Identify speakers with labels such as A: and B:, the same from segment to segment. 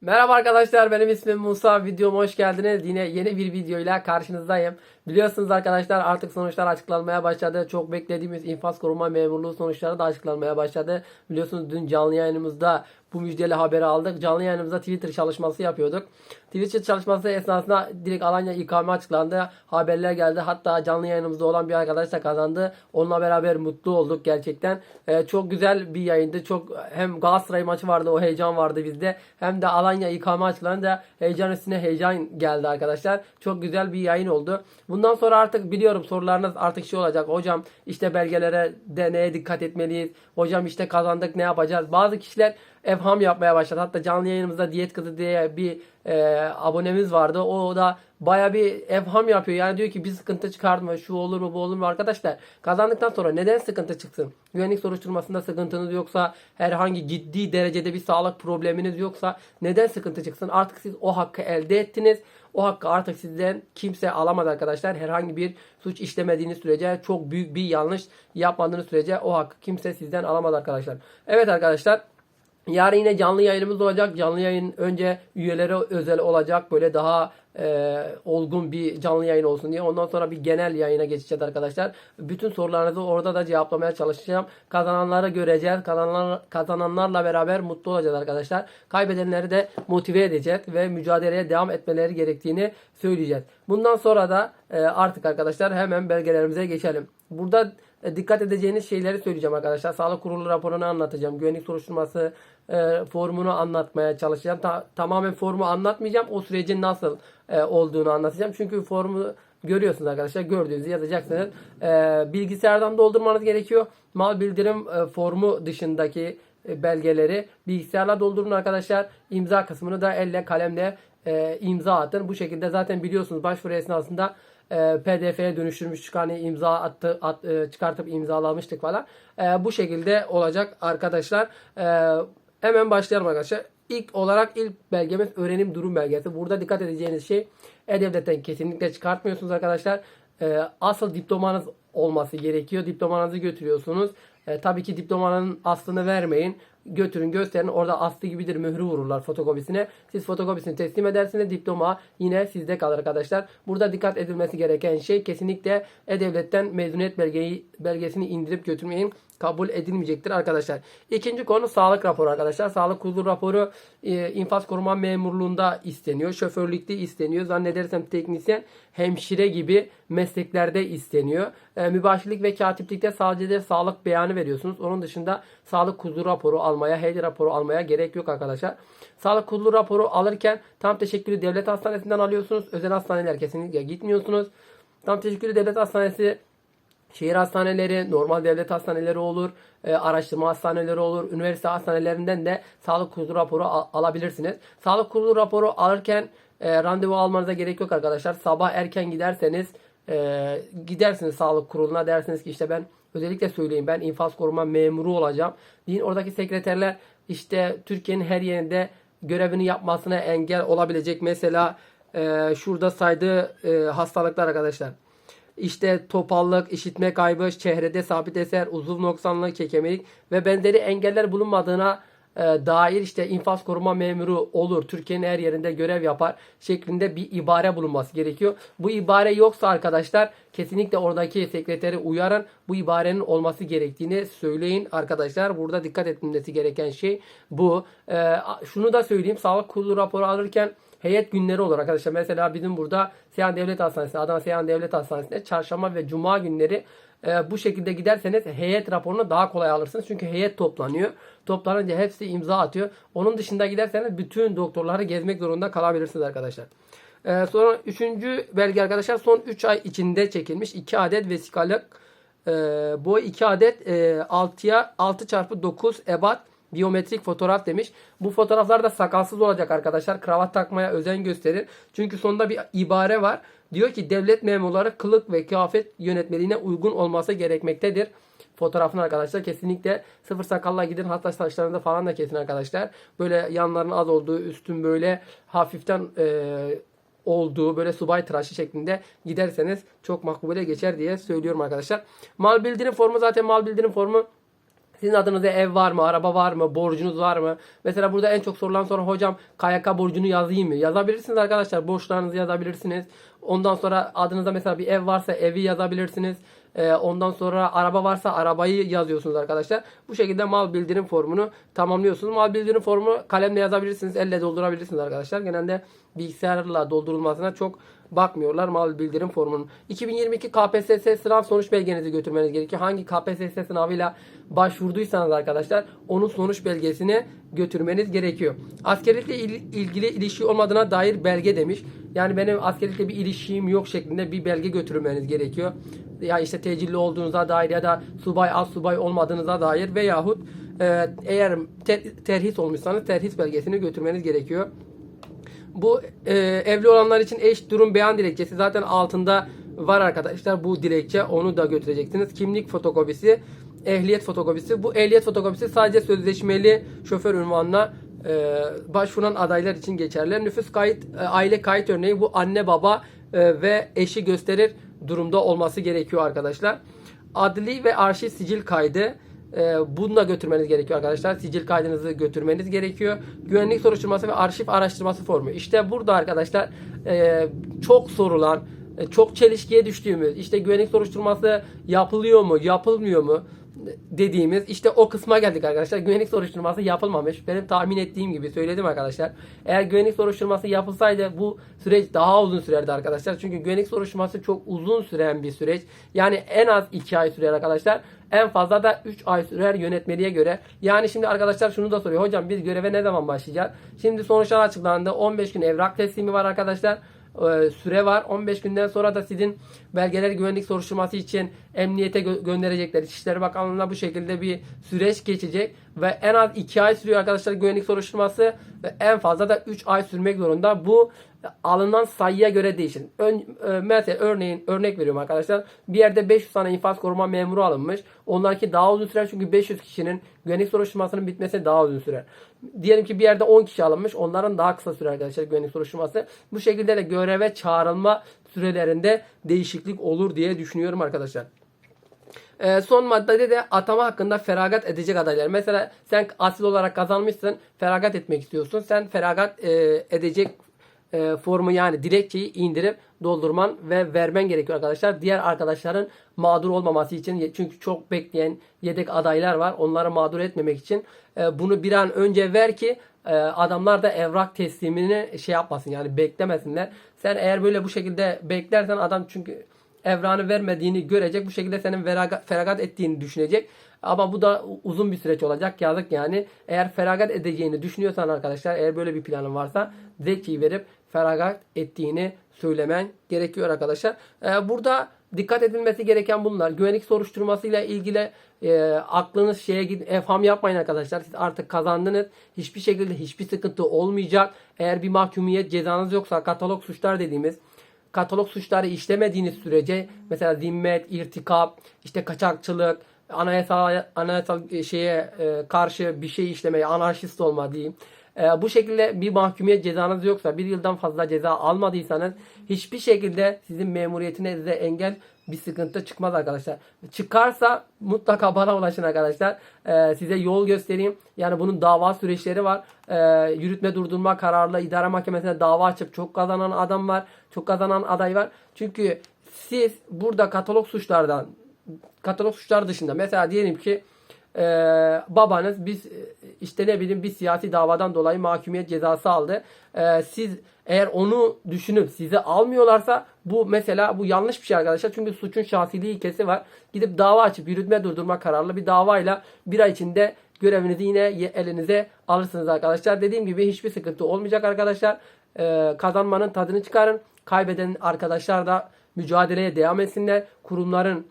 A: Merhaba arkadaşlar benim ismim Musa. Videoma hoş geldiniz. Yine yeni bir videoyla karşınızdayım. Biliyorsunuz arkadaşlar artık sonuçlar açıklanmaya başladı. Çok beklediğimiz infaz koruma memurluğu sonuçları da açıklanmaya başladı. Biliyorsunuz dün canlı yayınımızda bu müjdeli haberi aldık canlı yayınımızda Twitter çalışması yapıyorduk Twitter çalışması esnasında direkt Alanya ikame açıklandı haberler geldi hatta canlı yayınımızda olan bir arkadaş da kazandı onunla beraber mutlu olduk gerçekten Ee, çok güzel bir yayındı çok hem Galatasaray maçı vardı o heyecan vardı bizde hem de Alanya ikame açıklanınca heyecan üstüne heyecan geldi arkadaşlar. Çok güzel bir yayın oldu. Bundan sonra artık biliyorum sorularınız artık şey olacak. Hocam işte belgelere de neye dikkat etmeliyiz? Hocam işte kazandık ne yapacağız? Bazı kişiler evham yapmaya başladı. Hatta canlı yayınımızda diyet kızı diye bir e, abonemiz vardı. O da baya bir evham yapıyor. Yani diyor ki bir sıkıntı çıkartma şu olur mu bu olur mu arkadaşlar. Kazandıktan sonra neden sıkıntı çıksın? Güvenlik soruşturmasında sıkıntınız yoksa herhangi ciddi derecede bir sağlık probleminiz yoksa neden sıkıntı çıksın? Artık siz o hakkı elde ettiniz. O hakkı artık sizden kimse alamaz arkadaşlar. Herhangi bir suç işlemediğiniz sürece çok büyük bir yanlış yapmadığınız sürece o hakkı kimse sizden alamaz arkadaşlar. Evet arkadaşlar Yarın yine canlı yayınımız olacak. Canlı yayın önce üyelere özel olacak. Böyle daha e, olgun bir canlı yayın olsun diye. Ondan sonra bir genel yayına geçeceğiz arkadaşlar. Bütün sorularınızı orada da cevaplamaya çalışacağım. Kazananları göreceğiz. Kazananlar, kazananlarla beraber mutlu olacağız arkadaşlar. Kaybedenleri de motive edeceğiz ve mücadeleye devam etmeleri gerektiğini söyleyeceğiz. Bundan sonra da e, artık arkadaşlar hemen belgelerimize geçelim. Burada e, dikkat edeceğiniz şeyleri söyleyeceğim arkadaşlar. Sağlık kurulu raporunu anlatacağım. Güvenlik soruşturması e, formunu anlatmaya çalışacağım. Ta- tamamen formu anlatmayacağım. O sürecin nasıl olduğunu anlatacağım. Çünkü formu görüyorsunuz arkadaşlar. Gördüğünüzü yazacaksınız. Bilgisayardan doldurmanız gerekiyor. Mal bildirim formu dışındaki belgeleri bilgisayarla doldurun arkadaşlar. İmza kısmını da elle kalemle e, imza atın. Bu şekilde zaten biliyorsunuz başvuru esnasında e, PDF'ye dönüştürmüştük hani imza attı at, e, çıkartıp imzalamıştık falan. E, bu şekilde olacak arkadaşlar. E, hemen başlayalım arkadaşlar. İlk olarak ilk belgemiz öğrenim durum belgesi. Burada dikkat edeceğiniz şey E-Devlet'ten kesinlikle çıkartmıyorsunuz arkadaşlar. E, asıl diplomanız olması gerekiyor. Diplomanızı götürüyorsunuz. E, tabii ki diplomanın aslını vermeyin. Götürün gösterin. Orada aslı gibidir mührü vururlar fotokopisine. Siz fotokopisini teslim edersiniz. Diploma yine sizde kalır arkadaşlar. Burada dikkat edilmesi gereken şey kesinlikle E-Devlet'ten mezuniyet belgeyi, belgesini indirip götürmeyin kabul edilmeyecektir arkadaşlar. İkinci konu sağlık raporu arkadaşlar. Sağlık kurulu raporu e, infaz koruma memurluğunda isteniyor. Şoförlükte isteniyor. Zannedersem teknisyen, hemşire gibi mesleklerde isteniyor. E, mübaşirlik ve katiplikte sadece sağlık beyanı veriyorsunuz. Onun dışında sağlık kurulu raporu almaya, HED raporu almaya gerek yok arkadaşlar. Sağlık kurulu raporu alırken tam teşekkülü devlet hastanesinden alıyorsunuz. Özel hastaneler kesinlikle gitmiyorsunuz. Tam teşekkülü devlet hastanesi Şehir hastaneleri, normal devlet hastaneleri olur, e, araştırma hastaneleri olur, üniversite hastanelerinden de sağlık kurulu raporu al- alabilirsiniz. Sağlık kurulu raporu alırken e, randevu almanıza gerek yok arkadaşlar. Sabah erken giderseniz e, gidersiniz sağlık kuruluna dersiniz ki işte ben özellikle söyleyeyim ben infaz koruma memuru olacağım. Deyin oradaki sekreterler işte Türkiye'nin her yerinde görevini yapmasına engel olabilecek mesela e, şurada saydığı e, hastalıklar arkadaşlar. İşte topallık, işitme kaybı, çehrede sabit eser, uzuv noksanlığı, kekemelik ve benzeri engeller bulunmadığına e, dair işte infaz koruma memuru olur. Türkiye'nin her yerinde görev yapar şeklinde bir ibare bulunması gerekiyor. Bu ibare yoksa arkadaşlar kesinlikle oradaki sekreteri uyarın. Bu ibarenin olması gerektiğini söyleyin arkadaşlar. Burada dikkat etmesi gereken şey bu. E, şunu da söyleyeyim. Sağlık kurulu raporu alırken heyet günleri olur arkadaşlar. Mesela bizim burada Seyhan Devlet Hastanesi, Adana Seyhan Devlet Hastanesi'nde çarşamba ve cuma günleri e, bu şekilde giderseniz heyet raporunu daha kolay alırsınız. Çünkü heyet toplanıyor. Toplanınca hepsi imza atıyor. Onun dışında giderseniz bütün doktorları gezmek zorunda kalabilirsiniz arkadaşlar. E, sonra üçüncü belge arkadaşlar son 3 ay içinde çekilmiş 2 adet vesikalık e, boy 2 adet e, 6'ya 6 çarpı 9 ebat biyometrik fotoğraf demiş. Bu fotoğraflar da sakalsız olacak arkadaşlar. Kravat takmaya özen gösterin. Çünkü sonunda bir ibare var. Diyor ki devlet memurları kılık ve kıyafet yönetmeliğine uygun olması gerekmektedir. Fotoğrafını arkadaşlar kesinlikle sıfır sakalla gidin. Hatta saçlarında falan da kesin arkadaşlar. Böyle yanların az olduğu, üstün böyle hafiften e, olduğu böyle subay tıraşı şeklinde giderseniz çok makbule geçer diye söylüyorum arkadaşlar. Mal bildirim formu zaten mal bildirim formu Sizin adınıza ev var mı, araba var mı, borcunuz var mı? Mesela burada en çok sorulan soru hocam KYK borcunu yazayım mı? Yazabilirsiniz arkadaşlar. Borçlarınızı yazabilirsiniz. Ondan sonra adınıza mesela bir ev varsa evi yazabilirsiniz. Ee, ondan sonra araba varsa arabayı yazıyorsunuz arkadaşlar. Bu şekilde mal bildirim formunu tamamlıyorsunuz. Mal bildirim formu kalemle yazabilirsiniz, elle doldurabilirsiniz arkadaşlar. Genelde bilgisayarla doldurulmasına çok bakmıyorlar mal bildirim formunun. 2022 KPSS sınav sonuç belgenizi götürmeniz gerekiyor. Hangi KPSS sınavıyla başvurduysanız arkadaşlar onun sonuç belgesini götürmeniz gerekiyor. Askerlikle il- ilgili ilişki olmadığına dair belge demiş. Yani benim askerlikle bir ilişkim yok şeklinde bir belge götürmeniz gerekiyor. Ya işte tecilli olduğunuza dair ya da subay az subay olmadığınıza dair veyahut e, eğer te- terhis olmuşsanız terhis belgesini götürmeniz gerekiyor. Bu e, evli olanlar için eş durum beyan dilekçesi zaten altında var arkadaşlar bu dilekçe onu da götüreceksiniz. Kimlik fotokopisi, ehliyet fotokopisi. Bu ehliyet fotokopisi sadece sözleşmeli şoför ünvanına e, başvuran adaylar için geçerli. Nüfus kayıt, e, aile kayıt örneği bu anne baba e, ve eşi gösterir durumda olması gerekiyor arkadaşlar. Adli ve arşiv sicil kaydı. Da götürmeniz gerekiyor arkadaşlar. Sicil kaydınızı götürmeniz gerekiyor. Güvenlik soruşturması ve arşiv araştırması formu. İşte burada arkadaşlar e, çok sorulan, e, çok çelişkiye düştüğümüz, işte güvenlik soruşturması yapılıyor mu, yapılmıyor mu dediğimiz işte o kısma geldik arkadaşlar. Güvenlik soruşturması yapılmamış. Benim tahmin ettiğim gibi söyledim arkadaşlar. Eğer güvenlik soruşturması yapılsaydı bu süreç daha uzun sürerdi arkadaşlar. Çünkü güvenlik soruşturması çok uzun süren bir süreç. Yani en az 2 ay sürer arkadaşlar. En fazla da 3 ay sürer yönetmeliğe göre. Yani şimdi arkadaşlar şunu da soruyor. Hocam biz göreve ne zaman başlayacağız? Şimdi sonuçlar açıklandı. 15 gün evrak teslimi var arkadaşlar e, süre var. 15 günden sonra da sizin belgeler güvenlik soruşturması için emniyete gö- gönderecekler. İçişleri Bakanlığı'na bu şekilde bir süreç geçecek ve en az 2 ay sürüyor arkadaşlar güvenlik soruşturması ve en fazla da 3 ay sürmek zorunda. Bu alınan sayıya göre değişir. Ön, e, mesela örneğin örnek veriyorum arkadaşlar. Bir yerde 500 tane infaz koruma memuru alınmış. Onlarki daha uzun sürer çünkü 500 kişinin güvenlik soruşturmasının bitmesi daha uzun sürer. Diyelim ki bir yerde 10 kişi alınmış. Onların daha kısa sürer arkadaşlar güvenlik soruşturması. Bu şekilde de göreve çağrılma sürelerinde değişiklik olur diye düşünüyorum arkadaşlar. Ee, son maddede de atama hakkında feragat edecek adaylar. Mesela sen asil olarak kazanmışsın, feragat etmek istiyorsun. Sen feragat e, edecek e, formu yani dilekçeyi indirip doldurman ve vermen gerekiyor arkadaşlar. Diğer arkadaşların mağdur olmaması için çünkü çok bekleyen yedek adaylar var. Onları mağdur etmemek için e, bunu bir an önce ver ki e, adamlar da evrak teslimini şey yapmasın yani beklemesinler. Sen eğer böyle bu şekilde beklersen adam çünkü evrağını vermediğini görecek. Bu şekilde senin veraga- feragat ettiğini düşünecek. Ama bu da uzun bir süreç olacak. Yazık yani. Eğer feragat edeceğini düşünüyorsan arkadaşlar eğer böyle bir planın varsa dilekçeyi verip feragat ettiğini söylemen gerekiyor arkadaşlar. Ee, burada dikkat edilmesi gereken bunlar. Güvenlik soruşturmasıyla ilgili e, aklınız şeye gidin. Efham yapmayın arkadaşlar. Siz artık kazandınız. Hiçbir şekilde hiçbir sıkıntı olmayacak. Eğer bir mahkumiyet cezanız yoksa katalog suçlar dediğimiz katalog suçları işlemediğiniz sürece mesela zimmet, irtikap, işte kaçakçılık, anayasal anayasal şeye e, karşı bir şey işlemeye, anarşist olma diyeyim. Bu şekilde bir mahkumiyet cezanız yoksa, bir yıldan fazla ceza almadıysanız hiçbir şekilde sizin memuriyetinize engel bir sıkıntı çıkmaz arkadaşlar. Çıkarsa mutlaka bana ulaşın arkadaşlar. Ee, size yol göstereyim. Yani bunun dava süreçleri var. Ee, yürütme durdurma kararlı idare mahkemesine dava açıp çok kazanan adam var. Çok kazanan aday var. Çünkü siz burada katalog suçlardan katalog suçlar dışında mesela diyelim ki e, babanız biz e, işte ne bileyim bir siyasi davadan dolayı mahkumiyet cezası aldı. E, siz eğer onu düşünüp sizi almıyorlarsa bu mesela bu yanlış bir şey arkadaşlar. Çünkü suçun şahsiliği ilkesi var. Gidip dava açıp yürütme durdurma kararlı bir davayla bir ay içinde görevinizi yine elinize alırsınız arkadaşlar. Dediğim gibi hiçbir sıkıntı olmayacak arkadaşlar. E, kazanmanın tadını çıkarın. Kaybeden arkadaşlar da mücadeleye devam etsinler. Kurumların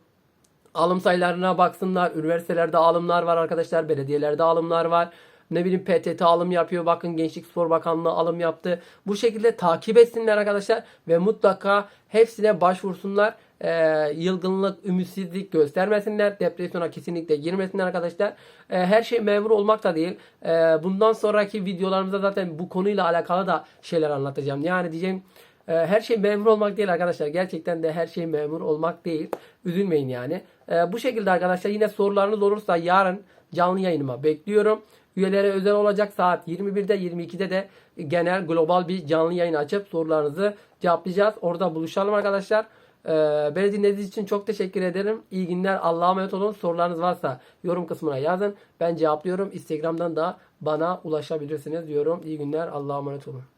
A: alım sayılarına baksınlar. Üniversitelerde alımlar var arkadaşlar. Belediyelerde alımlar var. Ne bileyim PTT alım yapıyor. Bakın Gençlik Spor Bakanlığı alım yaptı. Bu şekilde takip etsinler arkadaşlar. Ve mutlaka hepsine başvursunlar. Ee, yılgınlık, ümitsizlik göstermesinler. Depresyona kesinlikle girmesinler arkadaşlar. Ee, her şey memur olmak da değil. Ee, bundan sonraki videolarımızda zaten bu konuyla alakalı da şeyler anlatacağım. Yani diyeceğim ee, her şey memur olmak değil arkadaşlar. Gerçekten de her şey memur olmak değil. Üzülmeyin yani. Ee, bu şekilde arkadaşlar yine sorularınız olursa yarın canlı yayınıma bekliyorum. Üyelere özel olacak saat 21'de 22'de de genel global bir canlı yayın açıp sorularınızı cevaplayacağız. Orada buluşalım arkadaşlar. Ee, beni dinlediğiniz için çok teşekkür ederim. İyi günler. Allah'a emanet olun. Sorularınız varsa yorum kısmına yazın. Ben cevaplıyorum. Instagram'dan da bana ulaşabilirsiniz diyorum. İyi günler. Allah'a emanet olun.